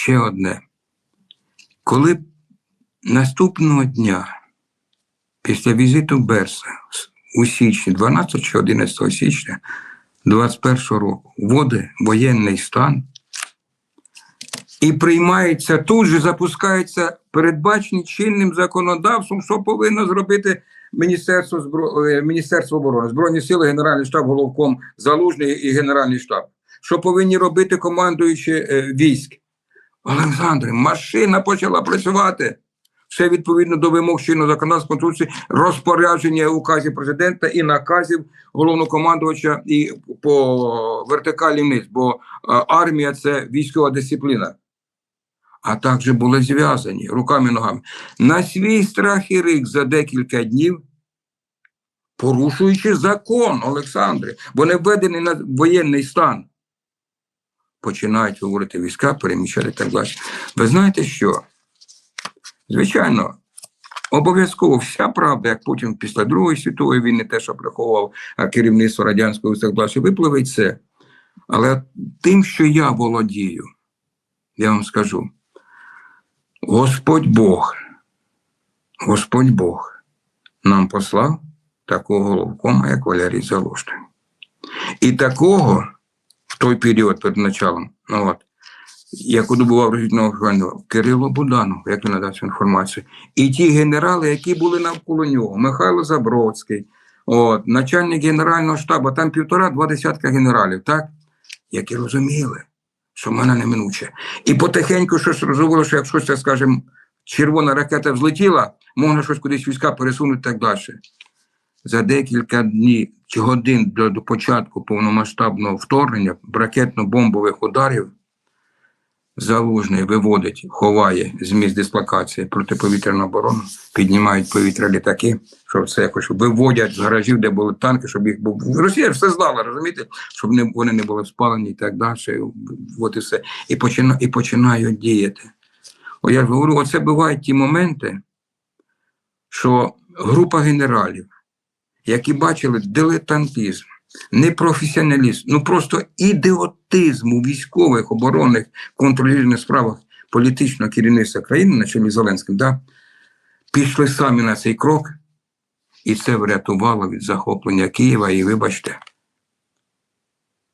ще одне. Коли наступного дня, після візиту Берса у січні, 12 чи 11 січня 21 року, вводить воєнний стан і приймається тут же, запускається передбачені чинним законодавством, що повинно зробити Міністерство, збро... е, Міністерство оборони, Збройні сили, Генеральний штаб, головком Залужний і Генеральний штаб. Що повинні робити командуючі е, військ? Олександре, машина почала працювати. Все відповідно до вимог чинного законодавства Конституції, розпорядження указів президента і наказів головнокомандувача і по вертикалі вниз, бо е, армія це військова дисципліна. А також були зв'язані руками і ногами. На свій страх і рик за декілька днів, порушуючи закон, Олександре, бо не введений на воєнний стан починають говорити війська, переміщати так далі. Ви знаєте що? Звичайно, обов'язково вся правда, як Путін після Другої світової війни, те, що приховував керівництво радянського так далі, випливе це. Але тим, що я володію, я вам скажу: Господь Бог, Господь Бог нам послав такого головкома, як Валерій Залужний. І такого той період перед началом, ну от, як добував розвідного охорону, Кирило Буданов, як він надав цю інформацію, і ті генерали, які були навколо нього, Михайло Забродський, от, начальник Генерального штабу, там півтора-два десятка генералів, так? Які розуміли, що в мене неминуче. І потихеньку щось розуміло, що якщо це, скажімо, червона ракета взлетіла, можна щось кудись війська пересунути так далі. За декілька днів чи годин до, до початку повномасштабного вторгнення ракетно-бомбових ударів Залужний виводить, ховає з місць дислокації протиповітряну оборону, піднімають повітря літаки, щоб це якось виводять з гаражів, де були танки, щоб їх був. Росія все знала, розумієте, щоб не, вони не були спалені і так далі. От і все. І, почина, і починають діяти. О, я ж говорю, оце бувають ті моменти, що група генералів, які бачили дилетантизм, непрофесіоналізм, ну просто ідіотизм у військових, оборонних, контролювальних справах політичного керівництва країни, на чолі Зеленським, да, пішли самі на цей крок, і це врятувало від захоплення Києва і, вибачте,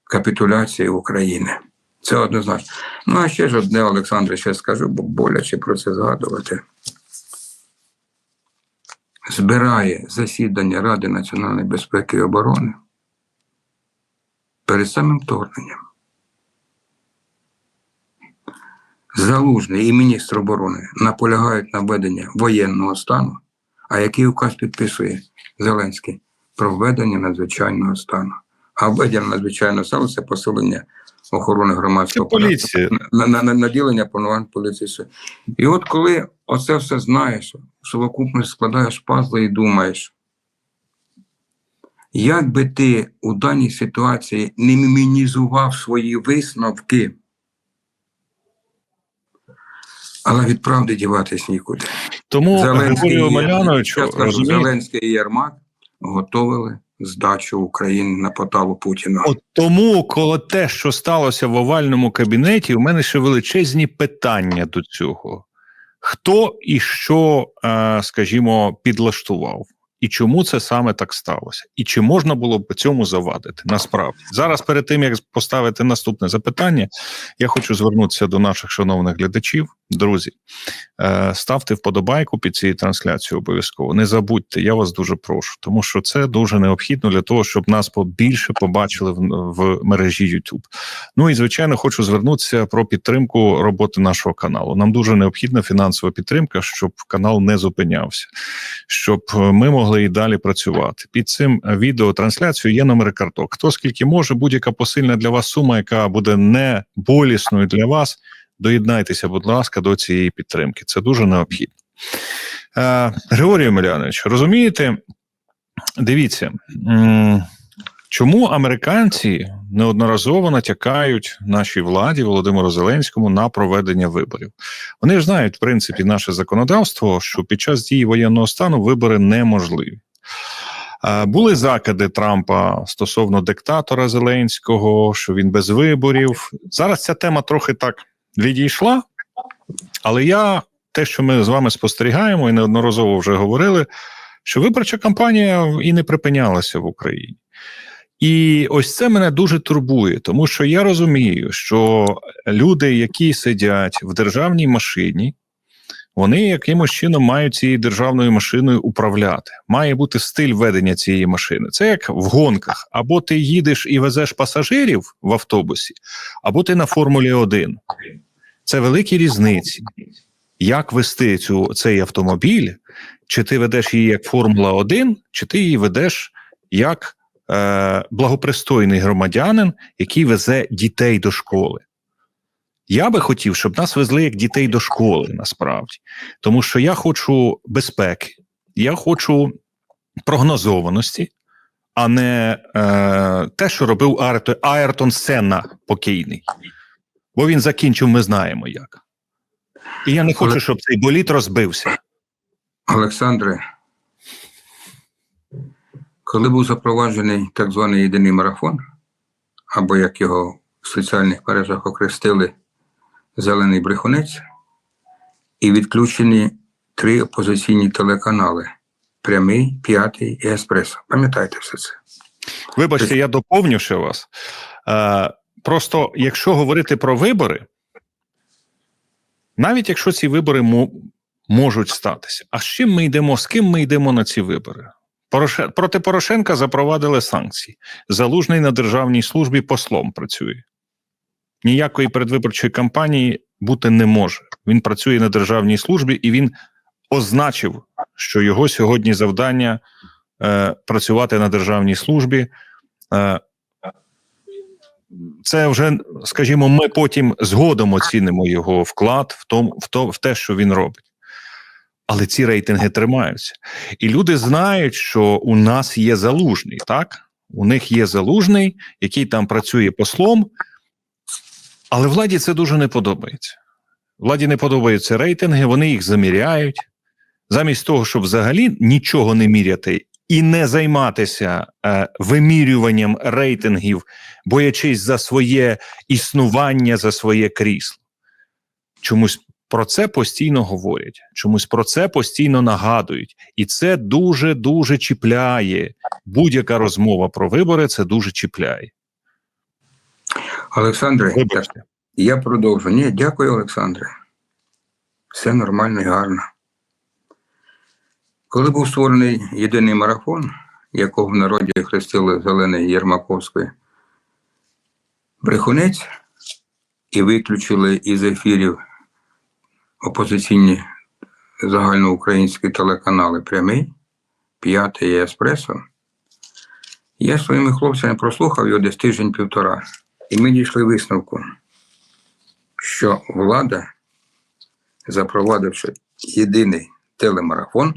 капітуляції України. Це однозначно. Ну, а ще ж одне, Олександре, ще скажу, бо боляче про це згадувати. Збирає засідання Ради національної безпеки і оборони перед самим вторгненням. Залужний і міністр оборони наполягають на введення воєнного стану, а який указ підписує Зеленський про введення надзвичайного стану. А введення надзвичайного стану це посилення охорони громадського порядку, на, на, на, наділення повноважень поліції. І от коли оце все знаєш, в складаєш пазли і думаєш, як би ти у даній ситуації не мінімізував свої висновки, але від правди діватись нікуди. Тому Зеленський, розумієте, Зеленський і Єрмак готовили здачу України на поталу Путіна. От тому, коли те, що сталося в овальному кабінеті, у мене ще величезні питання до цього. Хто і що, е, скажімо, підлаштував? І чому це саме так сталося? І чи можна було б цьому завадити? Насправді зараз, перед тим як поставити наступне запитання, я хочу звернутися до наших шановних глядачів. Друзі, е, ставте вподобайку під цією трансляцією обов'язково. Не забудьте, я вас дуже прошу, тому що це дуже необхідно для того, щоб нас побільше побачили в, в мережі YouTube. Ну і звичайно, хочу звернутися про підтримку роботи нашого каналу. Нам дуже необхідна фінансова підтримка, щоб канал не зупинявся, щоб е, ми могли і далі працювати. Під цим відео трансляцією є номери карток. Хто скільки може, будь-яка посильна для вас сума, яка буде не болісною для вас. Доєднайтеся, будь ласка, до цієї підтримки. Це дуже необхідно. Е, Григорій Емельянович, розумієте, дивіться, чому американці неодноразово натякають нашій владі Володимиру Зеленському на проведення виборів? Вони ж знають, в принципі, наше законодавство, що під час дії воєнного стану вибори неможливі. Були закиди Трампа стосовно диктатора Зеленського, що він без виборів. Зараз ця тема трохи так відійшла, Але я те, що ми з вами спостерігаємо, і неодноразово вже говорили, що виборча кампанія і не припинялася в Україні. І ось це мене дуже турбує, тому що я розумію, що люди, які сидять в державній машині, вони якимось чином мають цією державною машиною управляти. Має бути стиль ведення цієї машини. Це як в гонках: або ти їдеш і везеш пасажирів в автобусі, або ти на Формулі 1. Це великі різниці. Як вести цю, цей автомобіль, чи ти ведеш її як Формула 1, чи ти її ведеш як е, благопристойний громадянин, який везе дітей до школи. Я би хотів, щоб нас везли як дітей до школи, насправді. Тому що я хочу безпеки, я хочу прогнозованості, а не е, те, що робив Аертон Сенна покійний. Бо він закінчив, ми знаємо як. І я не хочу, щоб цей боліт розбився. Олександре, коли був запроваджений так званий єдиний марафон, або як його в соціальних мережах окрестили Зелений брехунець, і відключені три опозиційні телеканали: Прямий, П'ятий і Еспресо. Пам'ятаєте все це? Вибачте, я доповню ще вас. Е, просто якщо говорити про вибори, навіть якщо ці вибори можуть статися, а з чим ми йдемо, з ким ми йдемо на ці вибори? Пороше... Проти Порошенка запровадили санкції. Залужний на державній службі послом працює. Ніякої передвиборчої кампанії бути не може. Він працює на державній службі і він означив, що його сьогодні завдання е, працювати на державній службі. Е, це вже, скажімо, ми потім згодом оцінимо його вклад в, том, в, то, в те, що він робить. Але ці рейтинги тримаються. І люди знають, що у нас є залужний, так? У них є залужний, який там працює послом, але владі це дуже не подобається. Владі не подобаються рейтинги, вони їх заміряють. Замість того, щоб взагалі нічого не міряти і не займатися е, вимірюванням рейтингів, боячись за своє існування, за своє крісло. Чомусь про це постійно говорять, чомусь про це постійно нагадують, і це дуже дуже чіпляє. Будь-яка розмова про вибори це дуже чіпляє. Олександре, так, я продовжу. Ні, дякую, Олександре. Все нормально і гарно. Коли був створений єдиний марафон, якого в народі хрестили Зелений Єрмаковський брехунець, і виключили із ефірів опозиційні загальноукраїнські телеканали Прямий, П'ятий і Еспресо, я своїми хлопцями прослухав його десь тиждень-півтора. І ми дійшли висновку, що влада, запровадивши єдиний телемарафон,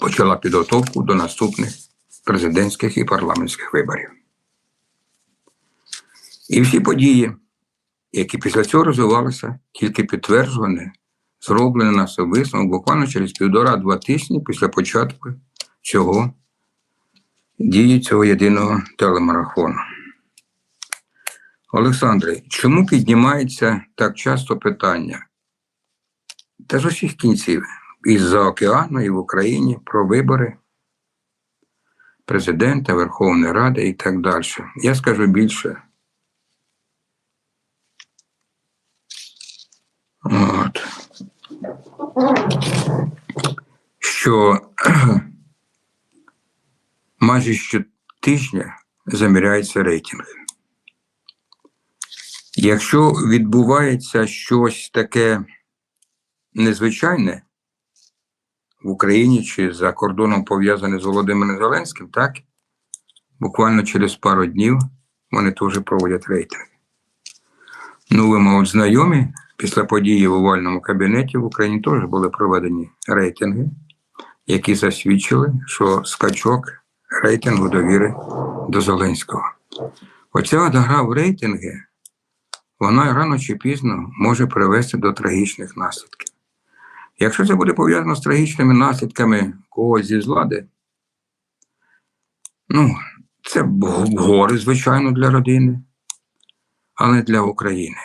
почала підготовку до наступних президентських і парламентських виборів. І всі події, які після цього розвивалися, тільки підтверджували, зроблені на все висновок буквально через півтора-два тижні після початку цього дії цього єдиного телемарафону. Олександре, чому піднімається так часто питання? Та з усіх кінців, із-за океану і в Україні про вибори президента, Верховної Ради і так далі. Я скажу більше. От. Що майже щотижня заміряється рейтинг. Якщо відбувається щось таке незвичайне в Україні чи за кордоном пов'язане з Володимиром Зеленським, так буквально через пару днів вони теж проводять рейтинг. Ну, ви, мабуть, знайомі, після події в овальному кабінеті в Україні теж були проведені рейтинги, які засвідчили, що скачок рейтингу довіри до Зеленського. Оця гра в рейтинги вона рано чи пізно може привести до трагічних наслідків. Якщо це буде пов'язано з трагічними наслідками когось зі влади, ну, це горе, звичайно, для родини, але для України.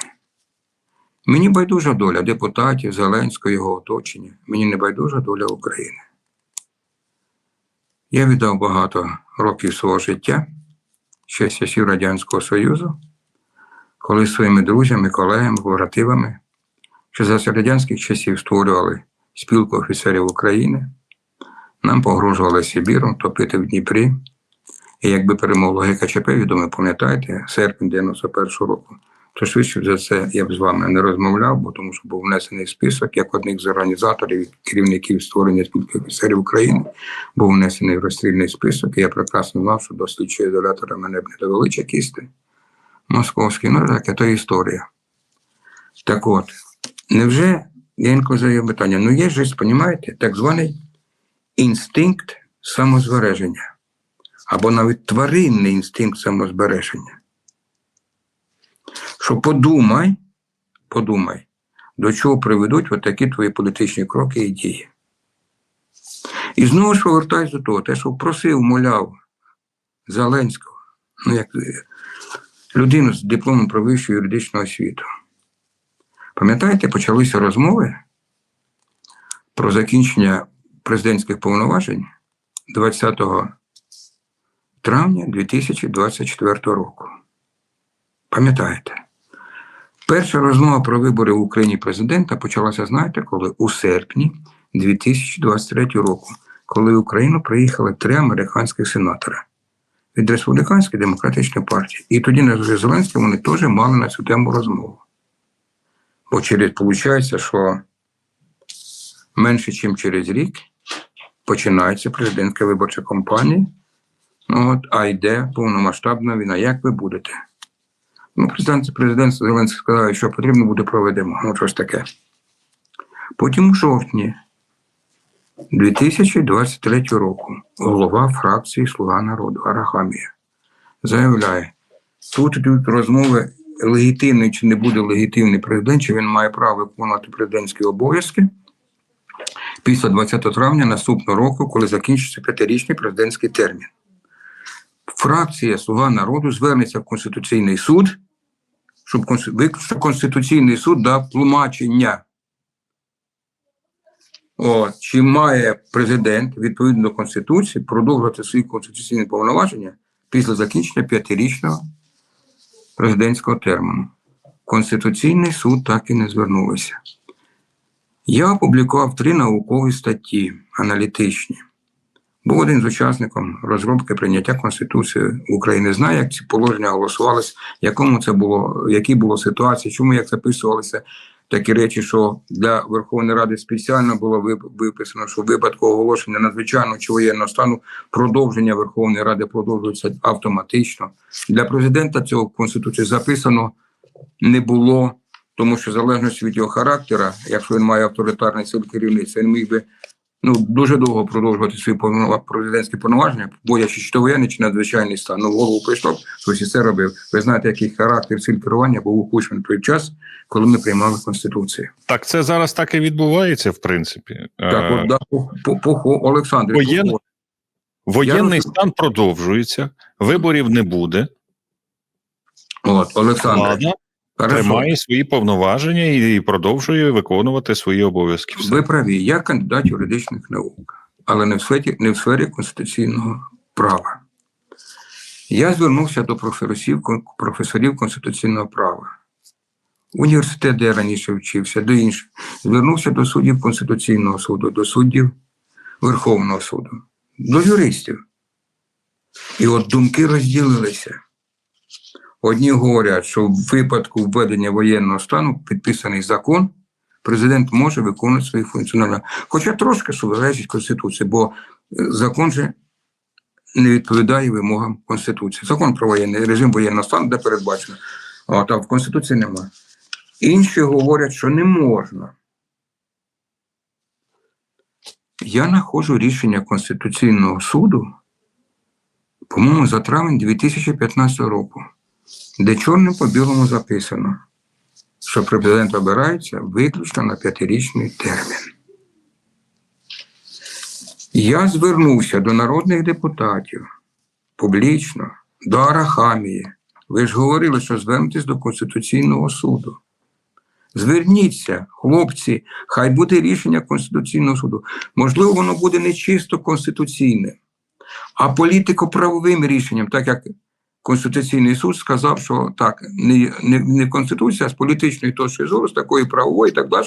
Мені байдужа доля депутатів, Зеленського, його оточення. Мені не байдужа доля України. Я віддав багато років свого життя, ще з часів Радянського Союзу, коли своїми друзями, колегами, побратимами, що за радянських часів створювали спілку офіцерів України, нам погрожували Сибіром топити в Дніпрі. І якби перемогло ГКЧП, відомо, пам'ятаєте, серпень 91-го року, то швидше за це я б з вами не розмовляв, бо тому що був внесений список як одних з організаторів керівників створення спілки офіцерів України, був внесений в розстрільний список. І я прекрасно знав, що до слідчого ізолятора мене б не довели чекісти. Московський, ну таке, то історія. Так от, невже я інколи задаю питання: ну є ж, розумієте, так званий інстинкт самозбереження або навіть тваринний інстинкт самозбереження. Що подумай, подумай, до чого приведуть от такі твої політичні кроки і дії. І знову ж повертаюся до того, те, що просив, моляв Зеленського, ну як е, людину з дипломом про вищу юридичну освіту. Пам'ятаєте, почалися розмови про закінчення президентських повноважень 20 травня 2024 року. Пам'ятаєте? Перша розмова про вибори в Україні президента почалася, знаєте, коли? У серпні 2023 року, коли в Україну приїхали три американських сенатора від Республіканської демократичної партії. І тоді на Зеленським вони теж мали на цю тему розмову. Бо через, виходить, що менше, ніж через рік починається президентська виборча кампанія. Ну, от, а йде повномасштабна війна. Як ви будете? Ну, президент, президент Зеленський сказав, що потрібно буде проведемо. Ну, щось таке. Потім у жовтні 2023 року голова фракції Слуга народу Арахамія заявляє, тут йдуть розмови легітимний чи не буде легітимний президент, чи він має право виконувати президентські обов'язки після 20 травня наступного року, коли закінчиться п'ятирічний президентський термін. Фракція Слуга народу звернеться в Конституційний суд, щоб Конституційний суд дав тлумачення. От, чи має президент відповідно до Конституції продовжувати свої конституційні повноваження після закінчення п'ятирічного президентського терміну? Конституційний суд так і не звернувся. Я опублікував три наукові статті аналітичні. Був один з учасником розробки прийняття Конституції України. Знає, як ці положення голосувалися, якому це було, які було ситуації, чому як записувалися такі речі, що для Верховної Ради спеціально було виписано, що в випадку оголошення надзвичайного чи воєнного стану продовження Верховної Ради продовжується автоматично. Для президента цього Конституції записано не було, тому що залежності від його характера, якщо він має авторитарний сил керівництва, він міг би ну, дуже довго продовжувати свої президентські повноваження, боячись, чи то воєнний чи надзвичайний стан. Ну, в голову прийшло, і це робив. Ви знаєте, який характер сил керування був у Кучман той час, коли ми приймали Конституцію. Так це зараз так і відбувається, в принципі. Так, Е, от, да, по, по, по, Олександр, Воєн- по- Воєнний розумію. стан продовжується, виборів не буде. от, Олександр. Тримає свої повноваження і продовжує виконувати свої обов'язки. Все. Ви праві, я кандидат юридичних наук, але не в сфері, не в сфері конституційного права. Я звернувся до професорів, професорів конституційного права. Університет, де я раніше вчився, до інших. Звернувся до суддів Конституційного суду, до суддів Верховного суду, до юристів. І от думки розділилися. Одні говорять, що в випадку введення воєнного стану підписаний закон, президент може виконувати свої функціональні. Хоча трошки сувережить Конституції, бо е, закон же не відповідає вимогам Конституції. Закон про воєнний режим воєнного стану, де передбачено, а там в Конституції немає. Інші говорять, що не можна. Я знаходжу рішення Конституційного суду, по-моєму, за травень 2015 року, де чорним по білому записано, що президент обирається виключно на п'ятирічний термін. Я звернувся до народних депутатів публічно, до Арахамії. Ви ж говорили, що звернетесь до Конституційного суду. Зверніться, хлопці, хай буде рішення Конституційного суду. Можливо, воно буде не чисто конституційне, а політико-правовим рішенням, так як Конституційний суд сказав, що так, не, не, Конституція, а з політичної точки зору, з такої правової і так далі.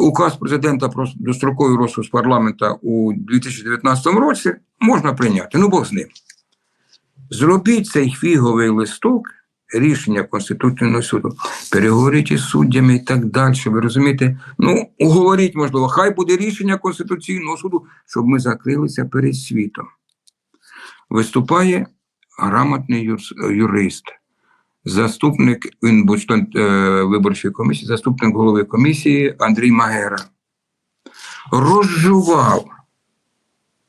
Указ президента про достроковий розпуск парламента у 2019 році можна прийняти. Ну, Бог з ним. Зробіть цей фіговий листок, рішення Конституційного суду, переговоріть із суддями і так далі. Ви розумієте? Ну, уговоріть, можливо, хай буде рішення Конституційного суду, щоб ми закрилися перед світом. Виступає грамотний юрист, заступник він був член е, виборчої комісії, заступник голови комісії Андрій Магера. Розжував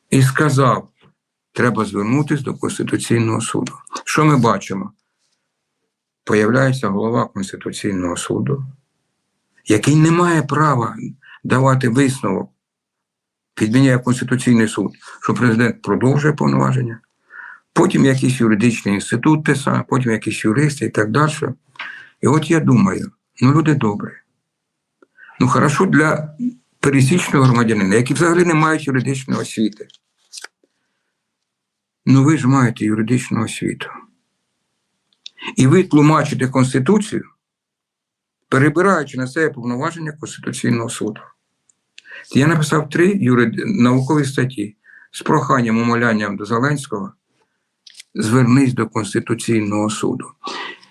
і сказав: треба звернутися до Конституційного суду. Що ми бачимо? Появляється голова Конституційного суду, який не має права давати висновок, підміняє Конституційний суд, що президент продовжує повноваження, потім якийсь юридичний інститут саме, потім якісь юристи і так далі. І от я думаю, ну люди добрі. Ну, хорошо для пересічного громадянина, які взагалі не мають юридичної освіти. Ну ви ж маєте юридичну освіту. І ви тлумачите Конституцію, перебираючи на себе повноваження Конституційного суду. Я написав три юрид... наукові статті з проханням умолянням до Зеленського. Звернись до Конституційного суду.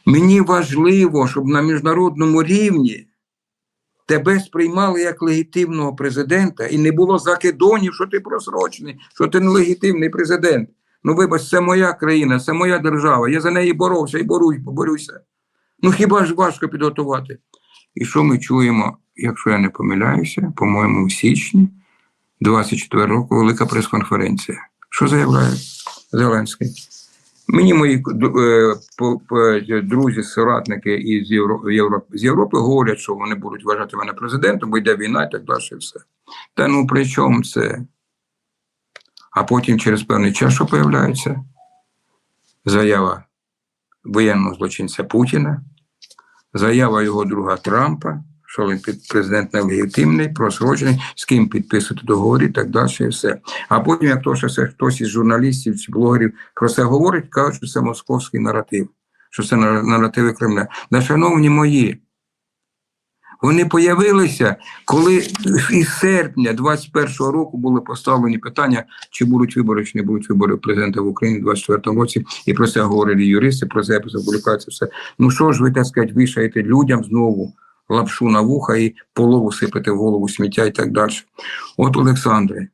Мені важливо, щоб на міжнародному рівні тебе сприймали як легітимного президента і не було закидонів, що ти просрочений, що ти нелегітимний президент. Ну, вибач, це моя країна, це моя держава. Я за неї боровся і борюсь, поборюся. Ну хіба ж важко підготувати? І що ми чуємо, якщо я не помиляюся, по-моєму, в січні 24 року велика прес-конференція. Що заявляє Зеленський? Мені мої е, по- друзі, соратники із Євро, Євро, з Європи говорять, що вони будуть вважати мене президентом, бо йде війна і так далі. і Все. Та ну при чому це? А потім через певний час, що появляється заява воєнного злочинця Путіна, заява його друга Трампа, що він під- президент нелегітимний, просрочений, з ким підписувати договори так далі. І все. А потім, як то, що це хтось із журналістів чи блогерів про це говорить, кажуть, що це московський наратив, що це нар- наративи Кремля. Да, шановні мої, вони появилися, коли із серпня 21-го року були поставлені питання, чи будуть вибори, чи не будуть вибори президента в Україні в 24-му році, і про це говорили юристи, про це публікація, все. Ну що ж ви, так сказати, вішаєте людям знову лапшу на вуха і полову сипете в голову сміття і так далі. От, Олександре,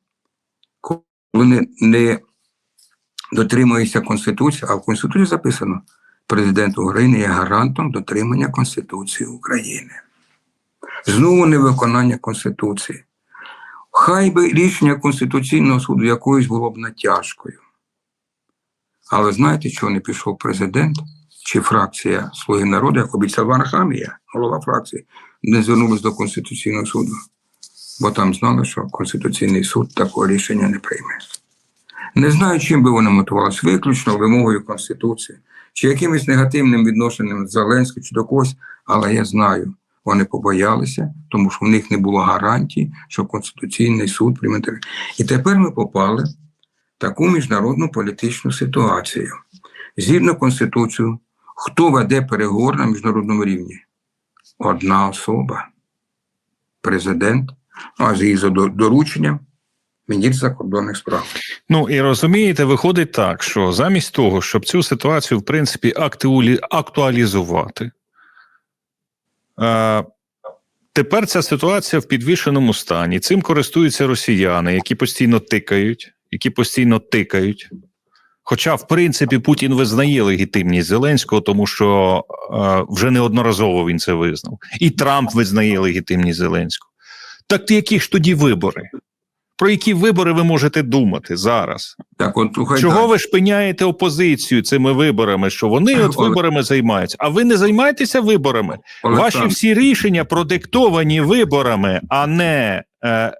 коли не, не дотримується Конституції, а в Конституції записано, президент України є гарантом дотримання Конституції України. Знову невиконання Конституції. Хай би рішення Конституційного суду якоюсь було б натяжкою. Але знаєте, чого не пішов президент чи фракція Слуги народу, як обіцяв Вархамія, голова фракції, не звернулась до Конституційного суду, бо там знали, що Конституційний суд такого рішення не прийме. Не знаю, чим би вони мотивувалися, виключно вимогою Конституції, чи якимось негативним відношенням до Зеленського чи до когось, але я знаю, вони побоялися, тому що в них не було гарантій, що Конституційний суд прийме. І тепер ми попали в таку міжнародну політичну ситуацію. Згідно Конституцію, хто веде переговори на міжнародному рівні? Одна особа президент, ну, а з її дорученням міністр закордонних справ. Ну і розумієте, виходить так, що замість того, щоб цю ситуацію в принципі актуалізувати, е... тепер ця ситуація в підвішеному стані. Цим користуються росіяни, які постійно тикають, які постійно тикають. Хоча, в принципі, Путін визнає легітимність Зеленського, тому що е, вже неодноразово він це визнав, і Трамп визнає легітимність Зеленського. Так які ж тоді вибори? Про які вибори ви можете думати зараз? Так, от слухай, Чого далі. ви шпиняєте опозицію цими виборами? Що вони от виборами займаються? А ви не займаєтеся виборами? Ваші всі рішення продиктовані виборами, а не е,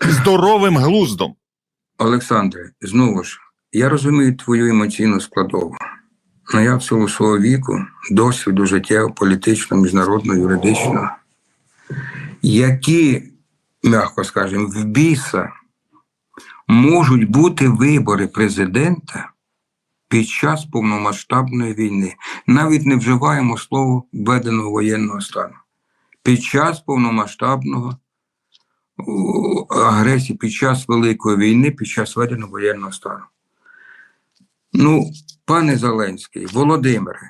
здоровим глуздом. Олександре, знову ж, я розумію твою емоційну складову. але я в силу свого віку, досвіду життя політичного, міжнародного, юридичного, які, м'яко скажемо, в біса можуть бути вибори президента під час повномасштабної війни. Навіть не вживаємо слово введеного воєнного стану. Під час повномасштабного агресії, під час Великої війни, під час введеного воєнного стану. Ну, пане Зеленський, Володимире,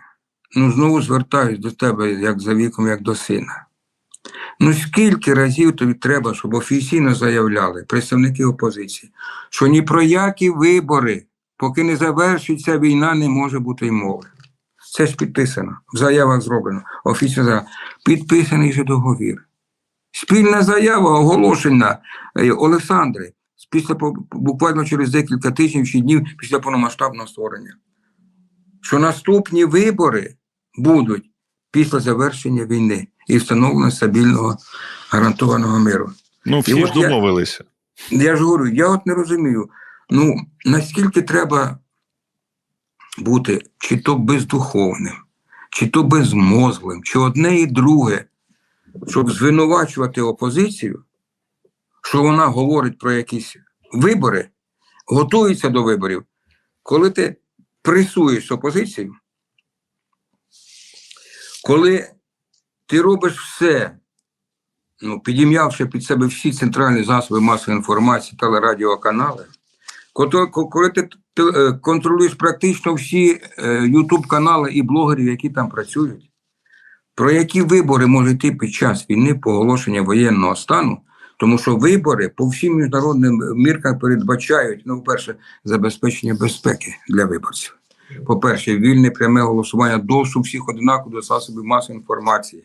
ну знову звертаюсь до тебе як за віком, як до сина. Ну скільки разів тобі треба, щоб офіційно заявляли представники опозиції, що ні про які вибори, поки не завершиться війна, не може бути й мови. Це ж підписано, в заявах зроблено. Офіційно заява. підписаний же договір. Спільна заява оголошена е, Олександри після буквально через декілька тижнів чи днів після повномасштабного створення. Що наступні вибори будуть після завершення війни і встановлення стабільного гарантованого миру. Ну, всі І ж от я- Я ж говорю, я от не розумію, ну наскільки треба бути чи то бездуховним, чи то безмозглим, чи одне і друге, щоб звинувачувати опозицію, що вона говорить про якісь вибори, готується до виборів, коли ти пресуєш опозицію, коли ти робиш все, ну, підім'явши під себе всі центральні засоби масової інформації, телерадіоканали, коли, ти е, контролюєш практично всі Ютуб канали і блогерів, які там працюють, про які вибори може йти під час війни по оголошенню воєнного стану, тому що вибори по всім міжнародним міркам передбачають, ну, перше, забезпечення безпеки для виборців. По-перше, вільне пряме голосування, доступ всіх однаково до засобів масової інформації.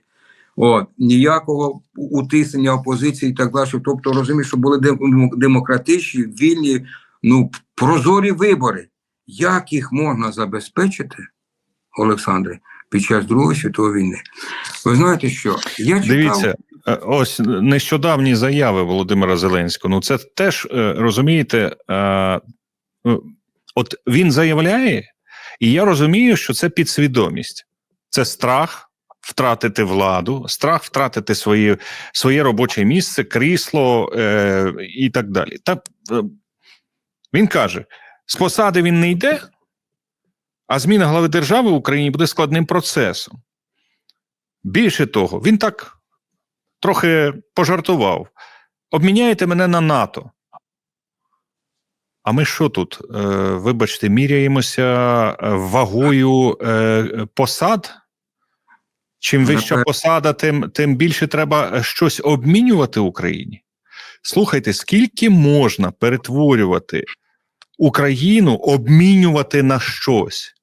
От, ніякого утиснення опозиції і так далі. Тобто, розумієш, що були демократичні, вільні, ну, прозорі вибори. Як їх можна забезпечити, Олександре, під час Другої світової війни? Ви знаєте що? Я читав, Дивіться, ось нещодавні заяви Володимира Зеленського. Ну, це теж е, розумієте, е, е, от він заявляє, і я розумію, що це підсвідомість, це страх. Втратити владу, страх втратити своє, своє робоче місце, крісло е, і так далі. Та е, він каже: з посади він не йде, а зміна глави держави в Україні буде складним процесом. Більше того, він так трохи пожартував. Обміняєте мене на НАТО. А ми що тут? Е, вибачте, міряємося е, вагою е, посад? Чим вища посада, тим, тим більше треба щось обмінювати Україні. Слухайте, скільки можна перетворювати Україну, обмінювати на щось?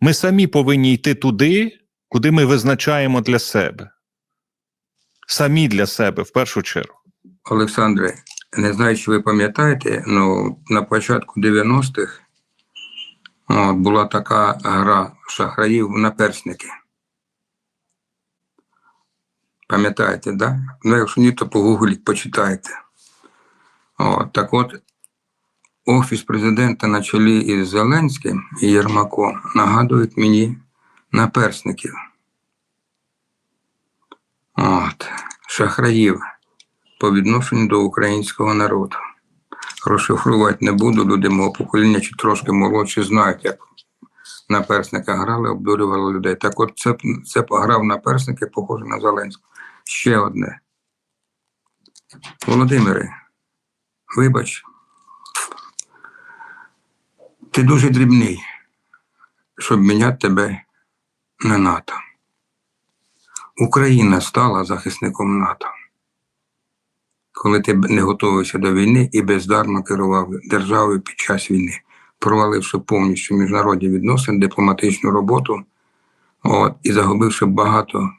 Ми самі повинні йти туди, куди ми визначаємо для себе. Самі для себе в першу чергу. Олександре, не знаю, чи ви пам'ятаєте, ну на початку 90-х от, була така гра шахраїв на персники. Пам'ятаєте, да? Ну, якщо ні, то погугліть, почитайте. От, так от, Офіс президента на чолі із Зеленським і Єрмаком нагадують мені наперсників. От, шахраїв по відношенню до українського народу. Розшифрувати не буду, люди мого покоління чи трошки молодші знають, як на персника грали, обдурювали людей. Так от це, це пограв на персники, похоже на Зеленського. Ще одне. Володимире, вибач, ти дуже дрібний, щоб міняти тебе на НАТО. Україна стала захисником НАТО коли ти не готувався до війни і бездарно керував державою під час війни, проваливши повністю міжнародні відносини, дипломатичну роботу, от, і загубивши багато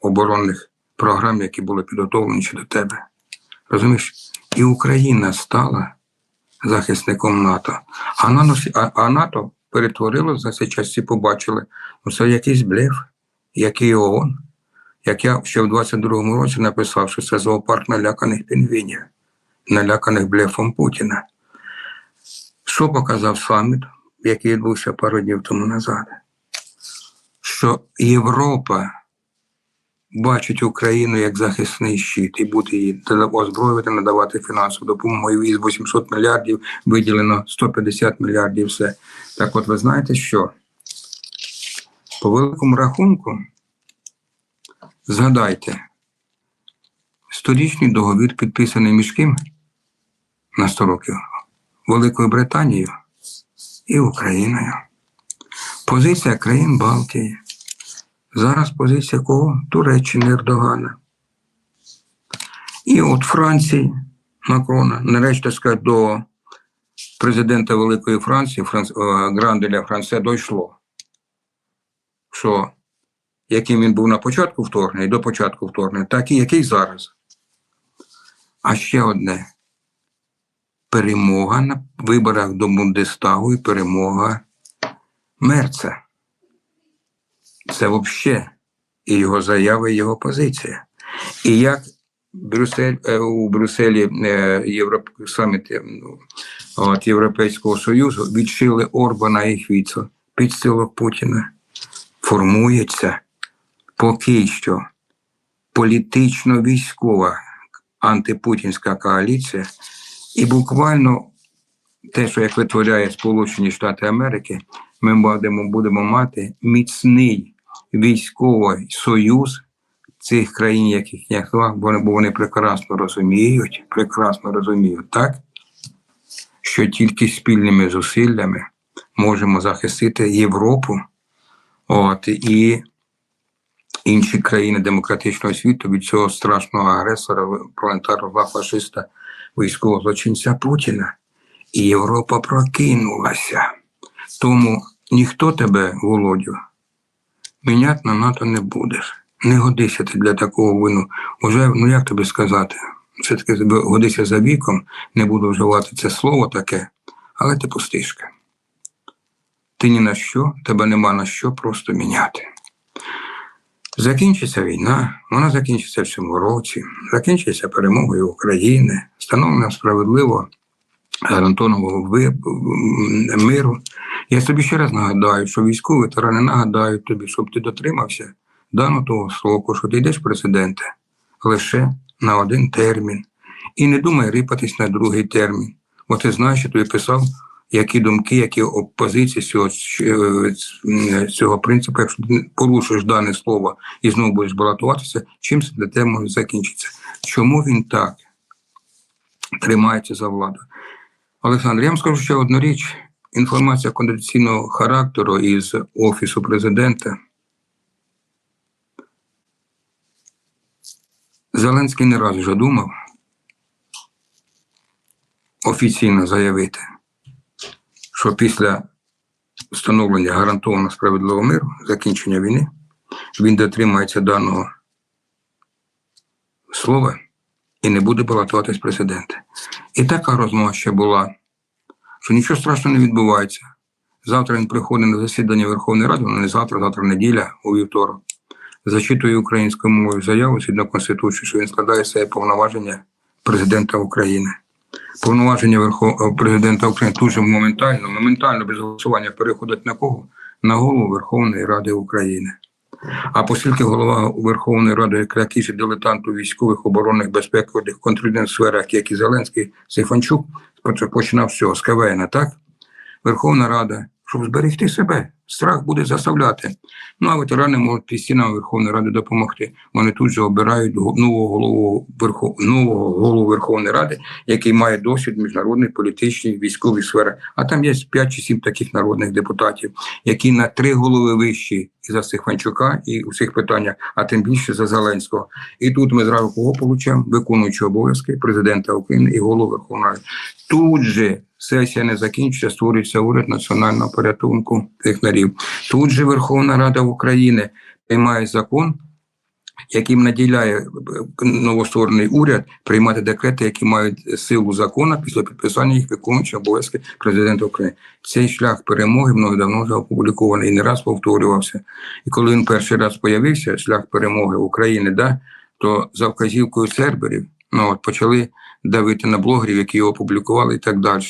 оборонних програм, які були підготовлені щодо тебе. Розумієш? І Україна стала захисником НАТО. А, НАТО, а, а НАТО перетворило за цей час, всі побачили, ну це якийсь блеф, який ООН як я ще в 22-му році написав, що це зоопарк наляканих пінгвінів, наляканих блефом Путіна. Що показав саміт, який відбувся пару днів тому назад? Що Європа бачить Україну як захисний щит і буде її озброювати, надавати фінансову допомогу. І з 800 мільярдів виділено 150 мільярдів. Все так, от ви знаєте, що по великому рахунку, згадайте, сторічний договір підписаний між ким на 100 років Великою Британією і Україною. Позиція країн Балтії. Зараз позиція кого? Туреччини Ердогана. І от Франції Макрона, нарешті сказати, до президента Великої Франції, Франц... е, Гранделя Франце, дійшло, що яким він був на початку вторгнення і до початку вторгнення, так і який зараз. А ще одне перемога на виборах до Бундестагу і перемога Мерца. Це взагалі і його заява, і його позиція. І як Брюссель, е, у Брюсселі е, Європ, саміт е, ну, от, Європейського Союзу відшили Орбана і Хвіцо під стилок Путіна, формується поки що політично-військова антипутінська коаліція, і буквально те, що як витворяє Сполучені Штати Америки, ми будемо, будемо мати міцний військовий союз цих країн, яких я вони- бо вони прекрасно розуміють, прекрасно розуміють, так, що тільки спільними зусиллями можемо захистити Європу. От, і інші країни демократичного світу від цього страшного агресора, планетарного фашиста, військового злочинця Путіна. І Європа прокинулася. Тому ніхто тебе, Володю, міняти на НАТО не будеш. Не годися ти для такого вину. Уже, ну як тобі сказати, все-таки годися за віком, не буду вживати це слово таке, але ти пустишка. Ти ні на що, тебе нема на що просто міняти. Закінчиться війна, вона закінчиться в цьому році, закінчиться перемогою України, встановлено справедливо гарантованого миру. Я тобі ще раз нагадаю, що військові ветерани нагадають тобі, щоб ти дотримався даного того сроку, що ти йдеш в президенти лише на один термін. І не думай рипатись на другий термін. Бо ти знаєш, що тобі писав, які думки, які опозиції цього, цього принципу, якщо ти порушиш дане слово і знову будеш балотуватися, чим це для тебе може закінчитися? Чому він так тримається за владу? Олександр, я вам скажу ще одну річ. Інформація конфіденційного характеру із Офісу президента. Зеленський не раз вже думав офіційно заявити, що після встановлення гарантовано справедливого миру, закінчення війни, він дотримається даного слова і не буде балотуватись президента. І така розмова ще була, що нічого страшного не відбувається. Завтра він приходить на засідання Верховної Ради, ну не завтра, завтра неділя, у вівторок. Зачитує українською мовою заяву згідно Конституції, що він складає себе повноваження президента України. Повноваження Верхов... президента України дуже моментально, моментально без голосування переходять на кого? На голову Верховної Ради України. А оскільки голова Верховної Ради, як якийсь дилетант у військових, оборонних, безпекових, контрольних сферах, як і Зеленський, Сифанчук, починав цього, з КВН, так? Верховна Рада, щоб зберегти себе, страх буде заставляти. Ну а ветерани можуть під стінами Верховної Ради допомогти. Вони тут же обирають нового голову Верхов... нового голову Верховної Ради, який має досвід в міжнародній, політичній, військовій сфері. А там є 5 чи 7 таких народних депутатів, які на три голови вищі і за Стефанчука, і у цих питаннях, а тим більше за Зеленського. І тут ми зразу кого получаємо? Виконуючи обов'язки президента України і голову Верховної Ради. Тут же сесія не закінчиться, створюється уряд національного порятунку тих нарів. Тут же Верховна Рада України приймає закон, яким наділяє е, новостворений уряд приймати декрети, які мають силу закону після підписання їх виконуючи обов'язки президента України. Цей шлях перемоги мною давно вже опублікований і не раз повторювався. І коли він перший раз появився, шлях перемоги України, да, то за вказівкою серберів ну, от, почали давити на блогерів, які його опублікували і так далі.